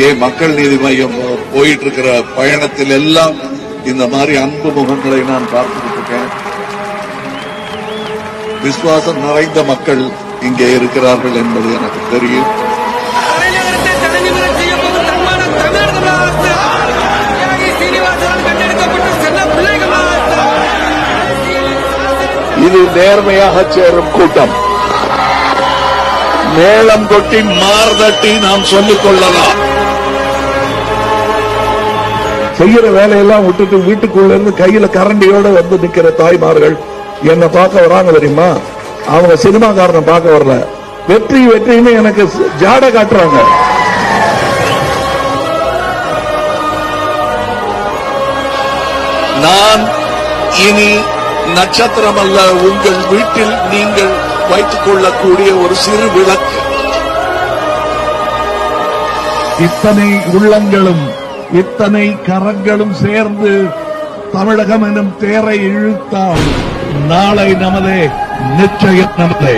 இங்கே மக்கள் நீதி மையம் போயிட்டு இருக்கிற பயணத்தில் எல்லாம் இந்த மாதிரி அன்பு முகங்களை நான் பார்த்துட்டு இருக்கேன் விசுவாசம் நிறைந்த மக்கள் இங்கே இருக்கிறார்கள் என்பது எனக்கு தெரியும். இது நேர்மையாக சேரும் கூட்டம். மேளம் கொட்டி மார்தட்டி நாம் சொல்லிக் கொள்ளலாம். செய்யற வேலையெல்லாம் விட்டுட்டு வீட்டுக்குள்ள இருந்து கையில கரண்டியோட வந்து நிக்கிற தாய்மார்கள் என்ன பார்க்க வராங்க தெரியுமா? அவங்க சினிமாக்காரனை பார்க்க வரல. வெற்றி வெற்றின்னு எனக்கு ஜாட காட்டுறாங்க. நான் இனி நட்சத்திரம் அல்ல உங்கள் வீட்டில் நீங்கள் வைத்துக் கொள்ளக்கூடிய ஒரு சிறு விளக்கு. இத்தனை உள்ளங்களும் இத்தனை கரங்களும் சேர்ந்து தமிழகம் எனும் தேரை இழுத்தால் நாளை நமதே நிச்சயம் நமதே.